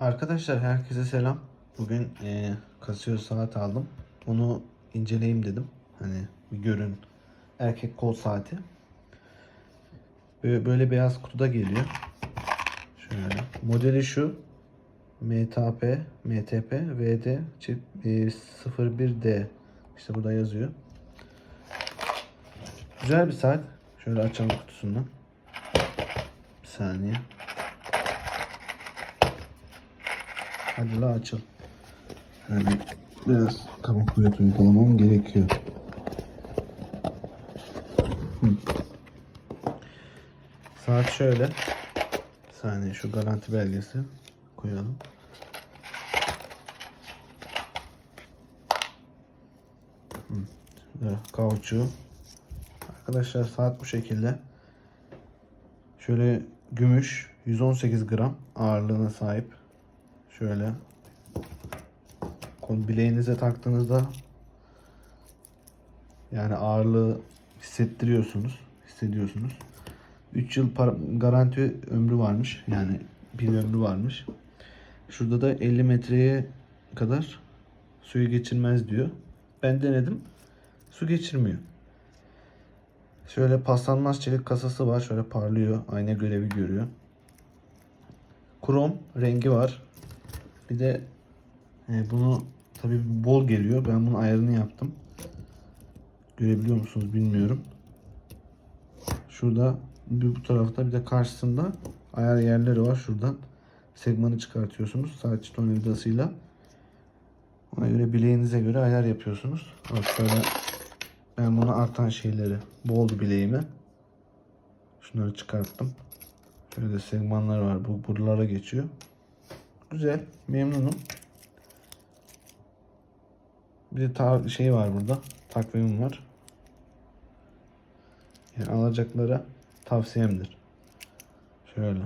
Arkadaşlar herkese selam. Bugün e, Casio saat aldım. Onu inceleyeyim dedim. Hani bir görün. Erkek kol saati. Böyle, böyle beyaz kutuda geliyor. Şöyle. Modeli şu. MTP, MTP, VD çift, e, 01D. İşte burada yazıyor. Güzel bir saat. Şöyle açalım kutusundan. Bir saniye. Hadi la açıl. Yani biraz kaba kuvvet uygulamam gerekiyor. Hı. Saat şöyle. Bir saniye şu garanti belgesi koyalım. Kauçuğu. Arkadaşlar saat bu şekilde. Şöyle gümüş 118 gram ağırlığına sahip. Şöyle bileğinize taktığınızda yani ağırlığı hissettiriyorsunuz, hissediyorsunuz. 3 yıl garanti ömrü varmış. Yani bir ömrü varmış. Şurada da 50 metreye kadar suyu geçirmez diyor. Ben denedim. Su geçirmiyor. Şöyle paslanmaz çelik kasası var. Şöyle parlıyor. Ayna görevi görüyor. Krom rengi var. Bir de e, bunu tabi bol geliyor. Ben bunun ayarını yaptım. Görebiliyor musunuz bilmiyorum. Şurada bir bu tarafta bir de karşısında ayar yerleri var. Şuradan segmanı çıkartıyorsunuz. Saat tornavidasıyla. Ona göre bileğinize göre ayar yapıyorsunuz. Şöyle ben bunu artan şeyleri boldu bileğime. Şunları çıkarttım. Şöyle segmanlar var. Bu buralara geçiyor. Güzel. Memnunum. Bir de ta şey var burada. Takvimim var. Yani alacaklara tavsiyemdir. Şöyle.